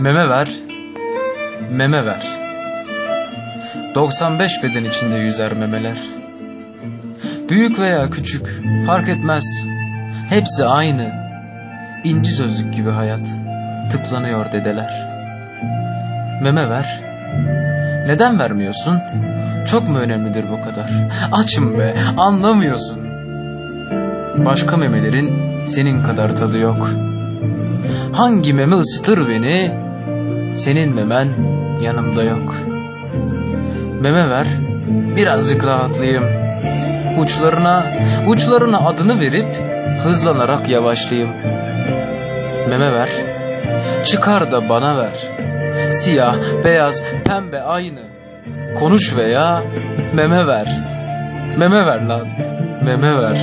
Meme ver, meme ver. 95 beden içinde yüzer memeler. Büyük veya küçük fark etmez. Hepsi aynı. İnci sözlük gibi hayat. Tıklanıyor dedeler. Meme ver. Neden vermiyorsun? Çok mu önemlidir bu kadar? Açım be, anlamıyorsun. Başka memelerin senin kadar tadı yok. Hangi meme ısıtır beni? Senin memen yanımda yok. Meme ver, birazcık rahatlayayım. Uçlarına, uçlarına adını verip hızlanarak yavaşlayayım. Meme ver, çıkar da bana ver. Siyah, beyaz, pembe aynı. Konuş veya meme ver. Meme ver lan, meme ver.